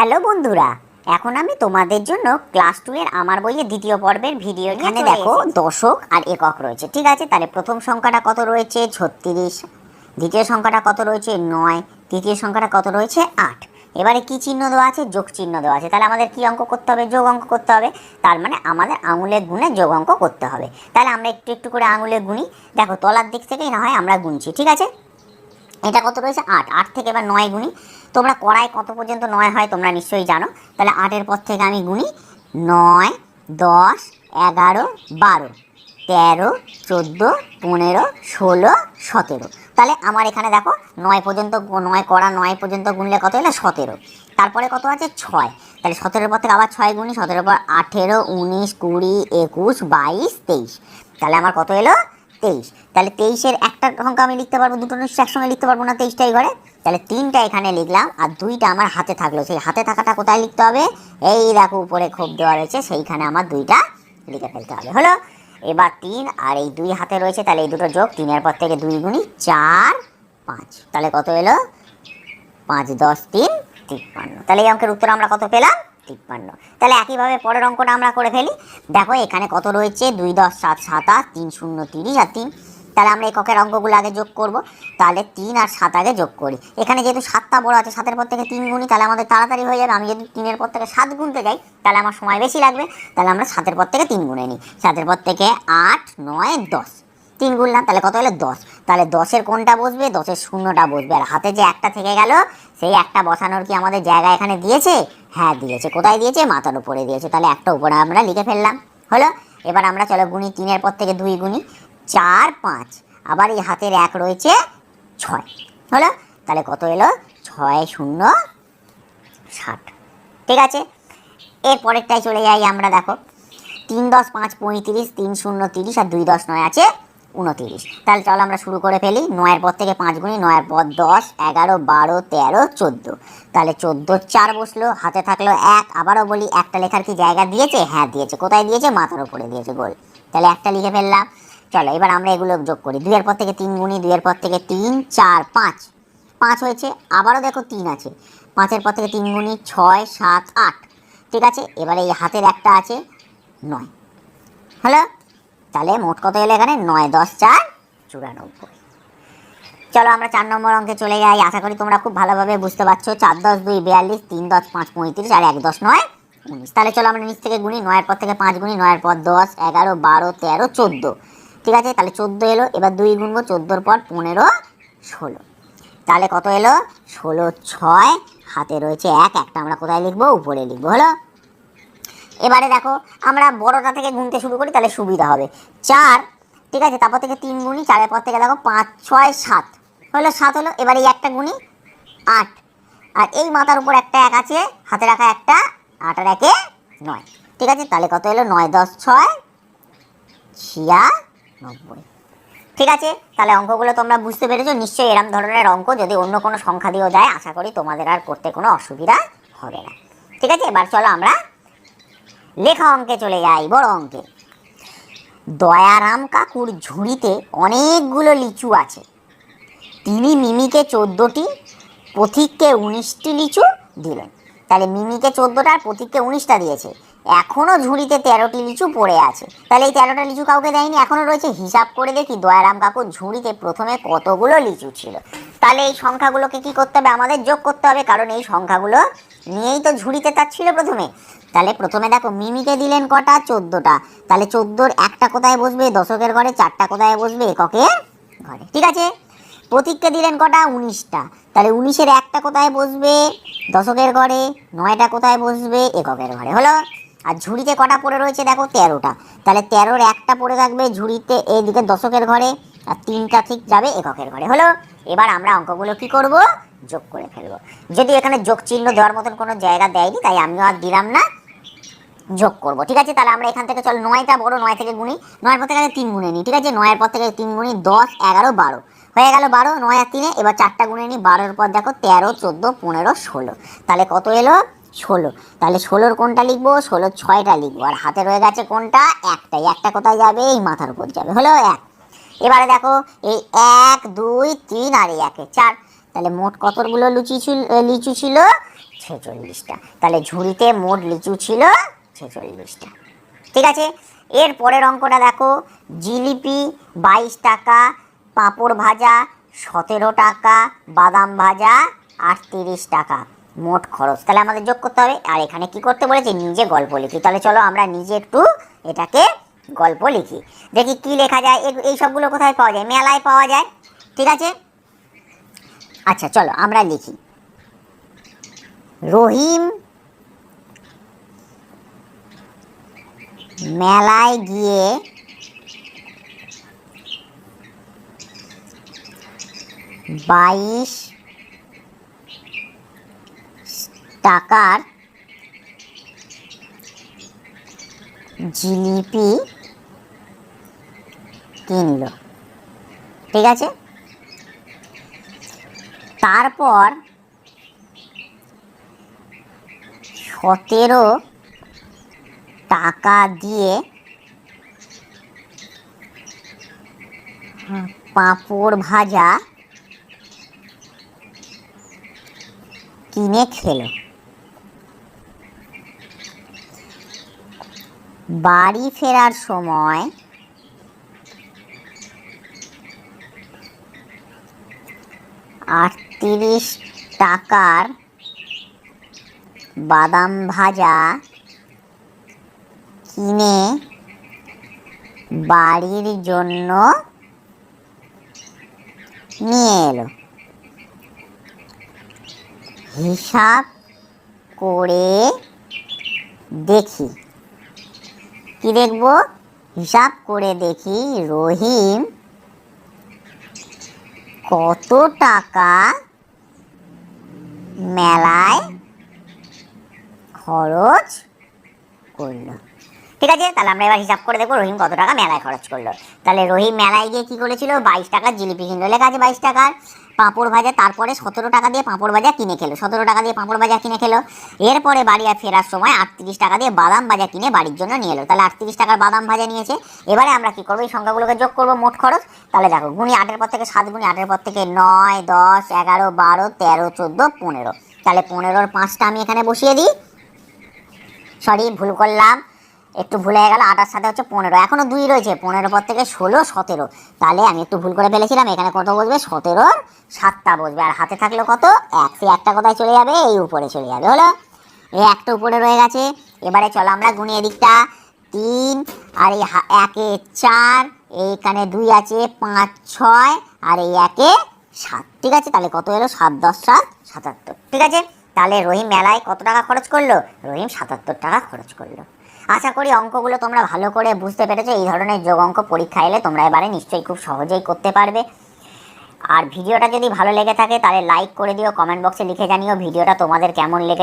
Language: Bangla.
হ্যালো বন্ধুরা এখন আমি তোমাদের জন্য ক্লাস টু এর আমার বইয়ের দ্বিতীয় পর্বের ভিডিও এখানে দেখো দশক আর একক রয়েছে ঠিক আছে? তাহলে প্রথম সংখ্যাটা কত রয়েছে? ছত্রিশ। দ্বিতীয় সংখ্যাটা কত রয়েছে? নয়। তৃতীয় সংখ্যাটা কত রয়েছে? আট। এবারে কি চিহ্ন দেওয়া আছে? যোগ চিহ্ন দেওয়া আছে। তাহলে আমাদের কি অঙ্ক করতে হবে? যোগ অঙ্ক করতে হবে। তার মানে আমাদের আঙুলের গুণে যোগ অঙ্ক করতে হবে। তাহলে আমরা একটু একটু করে আঙুলে গুনি। দেখো তলার দিক থেকেই না হয় আমরা গুনছি ঠিক আছে? এটা কত রয়েছে? আট। আট থেকে এবার নয় গুনি। তোমরা কড়াই কত পর্যন্ত নয় হয় তোমরা নিশ্চয়ই জানো। তাহলে আটের পর থেকে আমি গুনি নয়, দশ, এগারো, বারো, তেরো, চোদ্দ, পনেরো, ষোলো, সতেরো। তাহলে আমার এখানে দেখো নয় পর্যন্ত নয় কড়া নয় পর্যন্ত গুনলে কত এলো? সতেরো। তারপরে কত আছে? ছয়। তাহলে সতেরোর পর থেকে আবার ছয় গুনি, সতেরোর পর আঠেরো, উনিশ, কুড়ি, একুশ, বাইশ, তেইশ। তাহলে আমার কত এলো? তেইশ। তাহলে তেইশের একটা সংখ্যা আমি লিখতে পারব, দুটো নিশ্চয় একসঙ্গে লিখতে পারব না তেইশটাই ঘরে? তাহলে তিনটা এখানে লিখলাম, আর দুইটা আমার হাতে থাকল। সেই হাতে থাকাটা কোথায় লিখতে হবে? এই দেখো, উপরে খোপ দেওয়া রয়েছে, সেইখানে আমার দুইটা লিখে ফেলতে হবে। হলো? এবার তিন, আর এই দুই হাতে রয়েছে, তাহলে এই দুটো যোগ, তিনের পর থেকে দুই গুণি চার, পাঁচ। তাহলে কত এলো? পাঁচ, দশ, তিন, তিপ্পান্ন। তাহলে এই অঙ্কের উত্তর আমরা কত পেলাম? তিপ্পান্ন তাহলে একইভাবে পরের অঙ্কটা আমরা করে ফেলি। দেখো এখানে কত রয়েছে? দুই দশ সাত সাতাশ তিন শূন্য তিরিশ আর তিন। তাহলে আমরা এককের অঙ্কগুলো আগে যোগ করব। তাহলে তিন আর সাত আগে যোগ করি। এখানে যেহেতু সাতটা বড় আছে, সাতের পর থেকে তিন গুণি, তাহলে আমাদের তাড়াতাড়ি হয়ে যাবে। আমি যদি তিনের পর থেকে সাত গুনতে যাই, তাহলে আমার সময় বেশি লাগবে। তাহলে আমরা সাতের পর থেকে তিন গুনে নিই। সাতের পর থেকে আট, নয়, দশ। তিন গুনলাম তাহলে কত হলো দশ? তাহলে দশের কোনটা বসবে, দশের শূন্যটা বসবে। আর হাতে যে একটা থেকে গেল, সেই একটা বসানোর কি আমাদের জায়গা এখানে দিয়েছে? হ্যাঁ দিয়েছে। কোথায় দিয়েছে? মাথার উপরে দিয়েছে। তাহলে একটা উপরে আমরা লিখে ফেললাম। হলো? এবার আমরা চলো গুনি তিনের পর থেকে দুই গুনি। চার, পাঁচ। আবার এই হাতের এক রয়েছে ছয়। হলো? তাহলে কত এলো? ছয়, শূন্য, ষাট। ঠিক আছে? এর পরেরটাই চলে যাই আমরা, দেখো। তিন দশ, পাঁচ, পঁয়ত্রিশ, তিন শূন্য, তিরিশ আর দুই দশ নয় আছে উনতিরিশ। তাহলে চলো আমরা শুরু করে ফেলি। নয়ের পর থেকে পাঁচ গুণি, নয়ের পর দশ, এগারো, বারো, তেরো, চোদ্দ। তাহলে চোদ্দ চার বসল, হাতে থাকল এক। আবারও বলি, একটা লেখার কি জায়গা দিয়েছে? হ্যাঁ দিয়েছে। কোথায় দিয়েছে? মাথার উপরে দিয়েছে, গোল। তাহলে একটা লিখে ফেললাম। চলো, এবার আমরা এগুলো যোগ করি। দুইয়ের পর থেকে তিন গুণি, দুইয়ের পর থেকে তিন, চার, পাঁচ। পাঁচ হয়েছে। আবারও দেখো তিন আছে। পাঁচের পর থেকে তিন গুণি ছয়, সাত, আট। ঠিক আছে? এবারে এই হাতের একটা আছে নয়। হ্যালো তাহলে মোট কত এলো এখানে? নয়, দশ, চার, চুরানব্বই। চলো আমরা চার নম্বর অঙ্কে চলে যাই। আশা করি তোমরা খুব ভালোভাবে বুঝতে পারছ। চার, দশ, দুই, বিয়াল্লিশ, তিন, দশ, পাঁচ, পঁয়ত্রিশ আর এক, দশ, নয়, উনিশ। তাহলে চলো আমরা নিচ থেকে গুনি। নয়ের পর থেকে পাঁচ গুনি। নয়ের পর দশ, এগারো, বারো, তেরো, চোদ্দ। ঠিক আছে? তাহলে চোদ্দ এলো। এবার দুই গুনবো। চোদ্দোর পর পনেরো, ষোলো। তাহলে কত এলো? ষোলো, ছয়, হাতে রয়েছে এক। একটা আমরা কোথায় লিখব? উপরে লিখব। হলো এবারে দেখো, আমরা বড়টা থেকে গুনতে শুরু করি, তাহলে সুবিধা হবে। চার, ঠিক আছে, তারপর থেকে তিন গুণি চারের পর থেকে দেখো, পাঁচ, ছয়, সাত। হলো সাত হলো, এবার এই একটা গুণি আট। আর এই মাথার উপর একটা এক আছে, হাতে রাখা একটা আট আর একে নয়। ঠিক আছে, তাহলে কত এলো? নয়, দশ, ছয়, ছিয়ানব্বই। ঠিক আছে, তাহলে অঙ্কগুলো তোমরা বুঝতে পেরেছ, নিশ্চয়ই এরম ধরনের অঙ্ক যদি অন্য কোনো সংখ্যা দিয়েও দেয় আশা করি তোমাদের আর করতে কোনো অসুবিধা হবে না। ঠিক আছে, এবার চলো আমরা লেখা অঙ্কে চলে যাই, বড় অঙ্কে। দয়ারাম কাকুর ঝুড়িতে অনেকগুলো লিচু আছে। তিনি মিমিকে চোদ্দোটি, পথিককে উনিশটি লিচু দিলেন। তাহলে মিমিকে চোদ্দোটা আর পথিককে উনিশটা দিয়েছে। এখনও ঝুড়িতে তেরোটি লিচু পড়ে আছে। তাহলে এই তেরোটা লিচু কাউকে দেয়নি এখনও রয়েছে। হিসাব করে দেখি দয়ারাম কাকুর ঝুড়িতে প্রথমে কতগুলো লিচু ছিল। তাহলে এই সংখ্যাগুলোকে কি করতে হবে? আমাদের যোগ করতে হবে, কারণ এই সংখ্যাগুলো নিয়েই তো ঝুড়িতে তার ছিল প্রথমে। তাহলে প্রথমে দেখো মিমিকে দিলেন কটা? চোদ্দোটা। তাহলে চোদ্দোর একটা কোথায় বসবে? দশকের ঘরে চারটা কোথায় বসবে? এককের ঘরে। ঠিক আছে? প্রতীককে দিলেন কটা? উনিশটা। তাহলে উনিশের একটা কোথায় বসবে? দশকের ঘরে। নয়টা কোথায় বসবে? এককের ঘরে। হলো? আর ঝুড়িতে কটা পড়ে রয়েছে দেখো? তেরোটা। তাহলে তেরোর একটা পড়ে থাকবে ঝুড়িতে এইদিকে দশকের ঘরে আর তিনটা ঠিক যাবে এককের ঘরে। হলো? এবার আমরা অঙ্কগুলো কি করব? যোগ করে ফেলব। যদি এখানে যোগ চিহ্ন দেওয়ার মতন কোনো জায়গা দেয়নি, তাই আমিও আর দিলাম না। যোগ করব, ঠিক আছে? তাহলে আমরা এখান থেকে চল, নয়টা বড়, নয় থেকে গুনি নয়ের পর থেকে তিন গুনে নিই, ঠিক আছে? নয়ের পর থেকে তিন গুনি দশ, এগারো, বারো। হয়ে গেল বারো, নয় আর তিনে, এবার চারটা গুনে নিই, বারোর পর দেখো, তেরো, চোদ্দ, পনেরো, ষোলো। তাহলে কত এলো? ষোলো। তাহলে ষোলোর কোনটা লিখব? ষোলো ছয়টা লিখব। আর হাতে রয়ে গেছে কোনটা? একটাই। একটা কোথায় যাবে? এই মাথার উপর যাবে। হলো এক। এবারে দেখো, এই এক, দুই, তিন আর এই একে, চার। তাহলে মোট কতগুলো লুচি ছিল লিচু ছিল? ছেচল্লিশটা। তাহলে ঝুড়িতে মোট লিচু ছিল ছেচল্লিশটা ঠিক আছে? এর পরের অঙ্কটা দেখো, জিলিপি বাইশ টাকা, পাঁপড় ভাজা সতেরো টাকা, বাদাম ভাজা আটত্রিশ টাকা, মোট খরচ। তাহলে আমাদের যোগ করতে হবে। আর এখানে কি করতে বলেছে? নিজে গল্প লিখি। তাহলে চলো আমরা নিজে একটু এটাকে গল্প লিখি। দেখি কি লেখা যায়। এই সবগুলো কোথায় পাওয়া যায়? মেলায় পাওয়া যায়। ঠিক আছে? আচ্ছা চলো আমরা লিখি। রহিম মেলায় গিয়ে বাইশ টাকার জিলিপি কিনলো। ঠিক আছে? তারপর সতেরো টাকা দিয়ে পাঁপড় ভাজা কিনে খেলো। বাড়ি ফেরার সময় আটত্রিশ টাকার বাদাম ভাজা কিনে বাড়ির জন্য নিয়ে এলো। হিসাব করে দেখি। কি দেখব? হিসাব করে দেখি, রহিম কত টাকা মেলায় খরচ করল। ঠিক আছে? তাহলে আমরা এবার হিসাব করে দেখব রহিম কত টাকা মেলায় খরচ করল। তাহলে রহিম মেলায় গিয়ে কি করেছিল? বাইশ টাকার জিলিপি কিনলো লেখা আছে বাইশ টাকার। পাঁপড় ভাজা, তারপরে সতেরো টাকা দিয়ে পাঁপড় ভাজা কিনে খেলো। সতেরো টাকা দিয়ে পাঁপড় ভাজা কিনে খেলো। এরপরে বাড়ি আর ফেরার সময় আটত্রিশ টাকা দিয়ে বাদাম ভাজা কিনে বাড়ির জন্য নিয়ে এলো। তাহলে আটত্রিশ টাকার বাদাম ভাজা নিয়েছে। এবারে আমরা কি করব? এই সংখ্যাগুলোকে যোগ করব মোট খরচ। তাহলে দেখো, গুণি আটের পর থেকে সাত, গুণি আটের পর থেকে নয়, দশ, এগারো, বারো, তেরো, চোদ্দ, পনেরো। তাহলে পনেরোর পাঁচটা আমি এখানে বসিয়ে দিই। সরি ভুল করলাম। একটু ভুল গেল, আটার সাথে হচ্ছে পনেরো। এখনও দুই রয়েছে, পনেরো পর থেকে ষোলো, সতেরো। তাহলে আমি একটু ভুল করে ফেলেছিলাম, এখানে কত বসবে? সতেরোর সাতটা বসবে, আর হাতে থাকল কত? এক। সেই একটা কোথায় চলে যাবে? এই উপরে চলে যাবে, হলো? এই একটা উপরে রয়ে গেছে। এবারে চলো আমরা গুনি এদিকটা তিন, আর এই একে চার, এইখানে দুই আছে, পাঁচ, ছয়, আর এই একে সাত। ঠিক আছে? তাহলে কত এলো? সাত, দশ, সাত, সাতাত্তর। ঠিক আছে? তাহলে রহিম মেলায় কত টাকা খরচ করল? রহিম সাতাত্তর টাকা খরচ করল। আশা করি অঙ্কগুলো তোমরা ভালো করে বুঝতে পেরেছ। এই ধরনের যোগ অঙ্ক পরীক্ষা এলে তোমরা এবারে নিশ্চয়ই খুব সহজেই করতে পারবে। আর ভিডিওটা যদি ভালো লেগে থাকে, তাহলে লাইক করে দিও কমেন্ট বক্সে লিখে জানিও ভিডিওটা তোমাদের কেমন লেগে